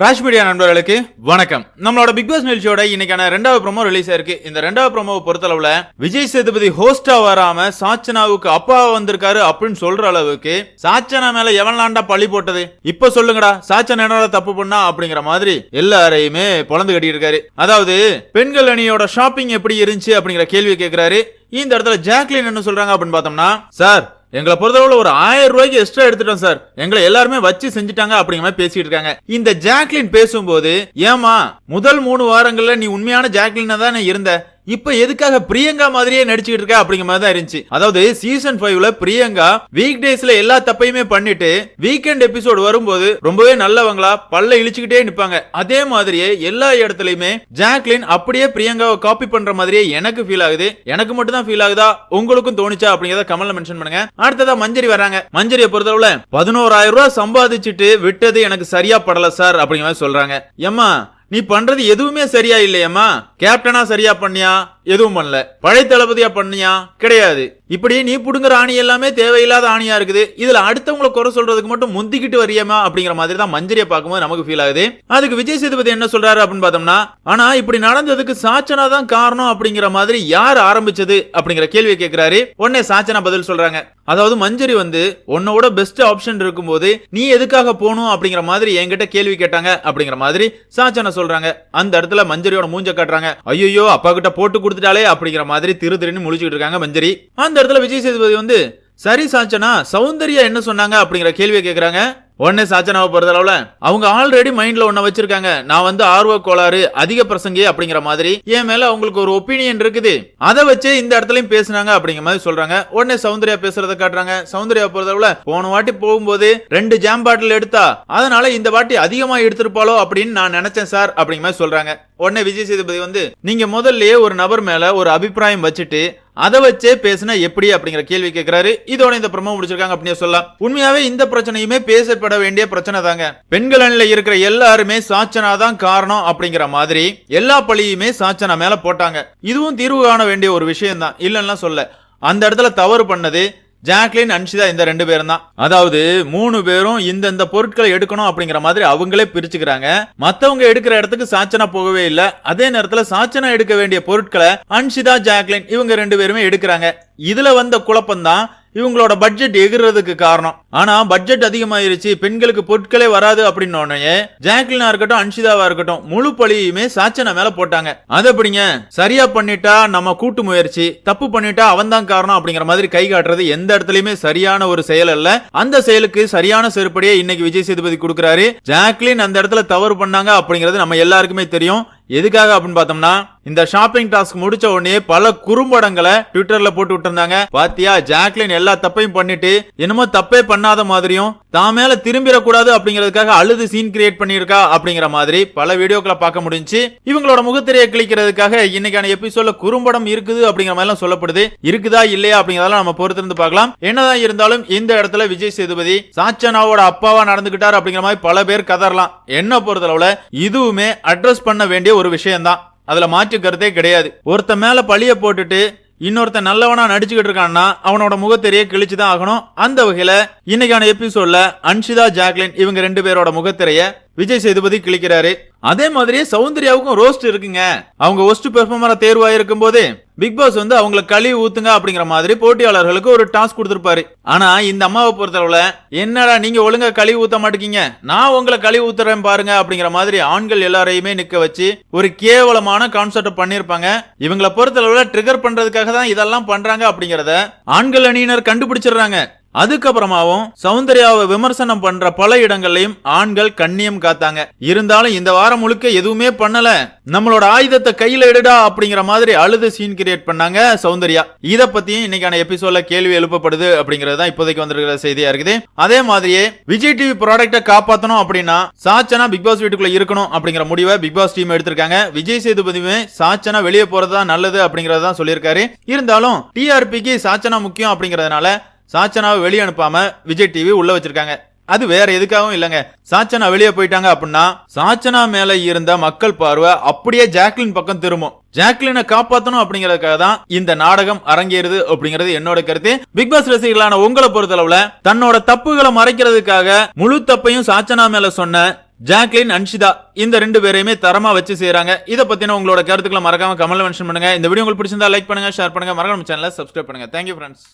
Raj media நண்பர்களுக்கு வணக்கம். நம்மளோட பிக் பாஸ் நிகழ்ச்சியோட இன்னைக்கான ரெண்டாவது ப்ரோமோ ரிலீஸ் ஆயிருக்கு இந்த ரெண்டாவது ப்ரோமோவை பொறுத்தளவுல விஜய் சேதுபதி ஹோஸ்டா வராம சாச்சனாவுக்கு அப்பா வந்திருக்காரு அப்படின்னு சொல்ற அளவுக்கு சாச்சனா மேல எவன்லாண்டா பழி போட்டது? இப்ப சொல்லுங்கடா சாச்சனா என்னடா தப்பு பண்ணா அப்படிங்கிற மாதிரி எல்லாரையுமே பொழந்து கட்டிட்டு இருக்காரு. அதாவது பெண்கள் அணியோட ஷாப்பிங் எப்படி இருந்துச்சு அப்படிங்கிற கேள்வி கேட்கிறாரு இந்த இடத்துல ஜாக்லின் என்ன சொல்றாங்க அப்படின்னு பார்த்தோம்னா சார் எங்களை பொறுத்தளவுல ஒரு ஆயிரம் ரூபாய்க்கு எக்ஸ்ட்ரா எடுத்துட்டோம் சார். எங்களை எல்லாருமே வச்சு செஞ்சுட்டாங்க அப்படிங்கிற மாதிரி பேசிட்டு இருக்காங்க. இந்த ஜாக்லின் பேசும்போது ஏமா முதல் மூணு வாரங்கள்ல நீ உண்மையான ஜாக்லினா தான் இருந்த? இப்போ எதுக்காக பிரியங்கா மாதிரியே நடிச்சுக்கிட்டு இருக்க அப்படிங்கிற மாதிரி தான் இருந்துச்சு. அதாவது சீசன் ஃபைவ்ல பிரியங்கா வீக் டேஸ்ல எல்லா தப்பையுமே பண்ணிட்டு வீக்கெண்ட் எபிசோடு வரும்போது ரொம்பவே நல்லவங்களா பல்ல இழிச்சுக்கிட்டே நிப்பாங்க. அதே மாதிரியே எல்லா இடத்துலயுமே ஜாக்லின் அப்படியே பிரியங்காவை காப்பி பண்ற மாதிரியே எனக்கு ஃபீல் ஆகுது. எனக்கு மட்டும் தான் ஃபீல் ஆகுதா? உங்களுக்கும் தோணுச்சா? அப்படிங்கறத கமல்ல மென்ஷன் பண்ணுங்க. அடுத்ததா மஞ்சரி வராங்க. மஞ்சரியை பொறுத்தளவுல பதினோராயிரம் ரூபாய் சம்பாதிச்சுட்டு விட்டது எனக்கு சரியா படல சார் அப்படிங்கிற மாதிரி சொல்றாங்க. ஏம்மா நீ பண்றது எதுவுமே சரியா இல்லையம்மா. கேப்டனா சரியா பண்ணியா? எதுவும் பண்ணல. பழைய தளபதியா பண்ணியா? கிடையாது. இப்படி நீ பிடுங்குற ஆணி எல்லாமே தேவையில்லாத ஆணியா இருக்குது. இதுல அடுத்தவங்களை குறை சொல்றதுக்கு மட்டும் முந்திக்கிட்டு வரியாமா அப்படிங்கிற மாதிரி தான் மஞ்சரியை பார்க்கும்போது நமக்கு ஃபீல் ஆகுது. அதுக்கு விஜய் சேதுபதி என்ன சொல்றாரு அப்படின்னு பார்த்தோம்னா ஆனா இப்படி நடந்ததுக்கு சாச்சனா தான் காரணம் அப்படிங்கிற மாதிரி யார் ஆரம்பிச்சது அப்படிங்கிற கேள்வியை கேட்கிறாரு உடனே சாச்சனா பதில் சொல்றாங்க. அதாவது மஞ்சரி வந்து உன்னோட பெஸ்ட் ஆப்ஷன் இருக்கும்போது நீ எதுக்காக போகணும் அப்படிங்கிற மாதிரி என்கிட்ட கேள்வி கேட்டாங்க அப்படிங்கிற மாதிரி சாச்சனை சொல்றாங்க. அந்த இடத்துல மஞ்சரியோட மூஞ்ச காட்டுறாங்க. ஐயோ அப்பா கிட்ட போட்டு கொடுத்துட்டாலே அப்படிங்கிற மாதிரி திரு திருன்னு முழிச்சுட்டு இருக்காங்க மஞ்சரி. அந்த இடத்துல விஜய் சேதுபதி வந்து சரி சாச்சனா சௌந்தர்யா என்ன சொன்னாங்க? அப்படிங்கிற கேள்வியை கேட்கறாங்க உடனே சாச்சனாவை பொறுத்தளவுல அவங்க ஆல்ரெடி மைண்ட்ல ஒன்ன வச்சிருக்காங்க. நான் வந்து ஆர்வ கோளாறு அதிக பிரசங்கி அப்படிங்கிற மாதிரி என் மேல அவங்களுக்கு ஒரு ஒப்பீனியன் இருக்குது. அதை வச்சு இந்த இடத்துலயும் பேசுனாங்க அப்படிங்கிற மாதிரி சொல்றாங்க. உடனே சௌந்தர்யா பேசுறத காட்டுறாங்க. சௌந்தர்யா பொறுத்தளவுல போன வாட்டி போகும்போது ரெண்டு ஜாம் பாட்டில் எடுத்தா அதனால இந்த வாட்டி அதிகமா எடுத்திருப்பாளோ அப்படின்னு நான் நினைச்சேன் சார் அப்படிங்கிற மாதிரி சொல்றாங்க. உடனே விஜய் சேதுபதி வந்து நீங்க முதல்லயே ஒரு நபர் மேல ஒரு அபிப்பிராயம் வச்சுட்டு அதை வச்சே பேசினா எப்படி அப்படிங்கிற கேள்வி கேட்கிறாரு இதோட இந்த பிரமோ முடிச்சிருக்காங்க அப்படின்னு சொல்லலாம். உண்மையாவே இந்த பிரச்சனையுமே பேசப்பட வேண்டிய பிரச்சனை தாங்க. பெண்கள் அணில இருக்கிற எல்லாருமே சாச்சனா தான் காரணம் அப்படிங்கிற மாதிரி எல்லா பழியுமே சாச்சனா மேல போட்டாங்க. இதுவும் தீர்வு காண வேண்டிய ஒரு விஷயம் தான் இல்லைன்னா சொல்ல. அந்த இடத்துல தவறு பண்ணது ஜாக்லின் அன்ஷிதா இந்த ரெண்டு பேரும் தான் அதாவது மூணு பேரும் இந்தந்த பொருட்களை எடுக்கணும் அப்படிங்கிற மாதிரி அவங்களே பிரிச்சுக்கிறாங்க. மத்தவங்க எடுக்கிற இடத்துக்கு சாச்சனா போகவே இல்ல. அதே நேரத்துல சாச்சனா எடுக்க வேண்டிய பொருட்களை அன்ஷிதா ஜாக்லின் இவங்க ரெண்டு பேருமே எடுக்கிறாங்க. இதுல வந்த குழப்பம் தான் இவங்களோட பட்ஜெட் எகிறதுக்கு காரணம். ஆனா பட்ஜெட் அதிகமாயிருச்சு பெண்களுக்கு பொருட்களே வராது அப்படின்னு ஜாக்லினா இருக்கட்டும் அன்ஷிதாவா இருக்கட்டும் முழு பழியுமே சாச்சனை மேல போட்டாங்க. அது எப்படிங்க? சரியா பண்ணிட்டா நம்ம கூட்டு முயற்சி தப்பு பண்ணிட்டா அவன் தான் காரணம் அப்படிங்கிற மாதிரி கை காட்டுறது எந்த இடத்துலயுமே சரியான ஒரு செயல் அல்ல. அந்த செயலுக்கு சரியான செருப்படியே இன்னைக்கு விஜய் சேதுபதி கொடுக்குறாரு. ஜாக்லின் அந்த இடத்துல தவறு பண்ணாங்க அப்படிங்கிறது நம்ம எல்லாருக்குமே தெரியும். எதுக்காக அப்படின்னு பார்த்தோம்னா இந்த ஷாப்பிங் டாஸ்க் முடிச்ச உடனே பல குறும்படங்களை ட்விட்டர்ல போட்டு விட்டுருந்தாங்க. பாத்தியா ஜாக்லின் எல்லா தப்பையும் பண்ணிட்டு என்னமோ தப்பே பண்ணாத மாதிரியும் தான் மேல திரும்பிடக்கூடாது அப்படிங்கிறதுக்காக அழுது சீன் கிரியேட் பண்ணியிருக்கா அப்படிங்கிற மாதிரி பல வீடியோக்களை பார்க்க முடிஞ்சு இவங்களோட முகத்திரையை கிளிக்கிறதுக்காக இன்னைக்கான எபிசோட்ல குறும்படம் இருக்குது அப்படிங்கிற மாதிரி எல்லாம் சொல்லப்படுது. இருக்குதா இல்லையா அப்படிங்கிறதெல்லாம் நம்ம பொறுத்திருந்து பார்க்கலாம். என்னதான் இருந்தாலும் இந்த இடத்துல விஜய் சேதுபதி சாச்சனாவோட அப்பாவா நடந்துகிட்டார் அப்படிங்கிற மாதிரி பல பேர் கதறலாம். என்ன பொறுத்தளவுல இதுவுமே அட்ரஸ் பண்ண வேண்டிய ஒரு விஷயம்தான். அதுல மாற்று கருத்தே கிடையாது. ஒருத்த மேல பழிய போட்டுட்டு இன்னொருத்தன் நல்லவனா நடிச்சுக்கிட்டு இருக்கான்னா அவனோட முகத்திரையை கிழிச்சு தான் ஆகணும். அந்த வகையில இன்னைக்கான எபிசோட்ல அன்ஷிதா ஜாக்லின் இவங்க ரெண்டு பேரோட முகத்திரைய விஜய் சேதுபதி கிழிக்கிறாரு. அதே மாதிரியே சௌந்தர்யாவுக்கும் ரோஸ்ட் இருக்குங்க. அவங்க ஒஸ்ட் பெர்ஃபார்மரா தேர்வாயிருக்கும் போது பிக் பாஸ் வந்து அவங்கள கழுவி ஊத்துங்க அப்படிங்கிற மாதிரி போட்டியாளர்களுக்கு ஒரு டாஸ்க் கொடுத்துருப்பாரு. ஆனா இந்த அம்மாவை பொறுத்தளவுல என்னடா நீங்க ஒழுங்கா கழுவி ஊத்த மாட்டேங்க? நான் உங்களை கழுவி ஊத்துறேன் பாருங்க அப்படிங்கிற மாதிரி ஆண்கள் எல்லாரையுமே நிக்க வச்சு ஒரு கேவலமான கான்செப்ட் பண்ணிருப்பாங்க இவங்களை பொறுத்தளவுல ட்ரிகர் பண்றதுக்காக தான் இதெல்லாம் பண்றாங்க அப்படிங்கறத ஆண்கள் அணியினர் கண்டுபிடிச்சிடுறாங்க. அதுக்கப்புறமாவும் சௌந்தர்யாவை விமர்சனம் பண்ற பல இடங்கள்லயும் ஆண்கள் கண்ணியம் காத்தாங்க. இருந்தாலும் இந்த வாரம் முழுக்க எதுவுமே பண்ணல. நம்மளோட ஆயுதத்தை கையில எடுடா அப்படிங்கிற மாதிரி அழுது சீன் கிரியேட் பண்ணாங்க சௌந்தர்யா. இத பத்தியும் இன்னைக்கான எபிசோட்ல கேள்வி எழுப்பப்படுது அப்படிங்கறது தான் இப்போதைக்கு வந்திருக்கிற செய்தியா இருக்குது. அதே மாதிரியே விஜய் டிவி ப்ராடக்ட காப்பாத்தணும் அப்படின்னா சாச்சனா பிக் பாஸ் வீட்டுக்குள்ள இருக்கணும் அப்படிங்கிற முடிவை பிக் பாஸ் டீம் எடுத்திருக்காங்க. விஜய் சேதுபதியுமே சாச்சனா வெளியே போறதா நல்லது அப்படிங்கறத சொல்லியிருக்காரு. இருந்தாலும் டிஆர்பிக்கு சாச்சனா முக்கியம் அப்படிங்கறதுனால சாச்சனாவை வெளியே அனுப்பாம விஜய் டிவி உள்ள வச்சிருக்காங்க. அது வேற எதுக்காகவும் இல்லைங்க. சாச்சனா வெளியே போயிட்டாங்க அப்படின்னா சாச்சனா மேல இருந்த மக்கள் பார்வை அப்படியே ஜாக்லின் பக்கம் திரும்பும். ஜாக்லினை காப்பாற்றணும் அப்படிங்கறதுக்காக தான் இந்த நாடகம் அரங்கேறுது அப்படிங்கிறது என்னோட கருத்து. பிக் பாஸ் ரசிகர்களான உங்களை பொறுத்தளவுல தன்னோட தப்புகளை மறைக்கிறதுக்காக முழு தப்பையும் சாச்சனா மேல சொன்ன ஜாக்லின் அன்ஷிதா இந்த ரெண்டு பேரையுமே தரமா வச்சு செய்யறாங்க இதை பத்தின உங்களோட கருத்துக்களை மறக்காம கமெண்ட் மென்ஷன் பண்ணுங்க. இந்த வீடியோ உங்களுக்கு பிடிச்சிருந்தா லைக் பண்ணுங்க ஷேர் பண்ணுங்க. மறக்காம சேனலை சப்ஸ்கிரைப் பண்ணுங்க. Thank you friends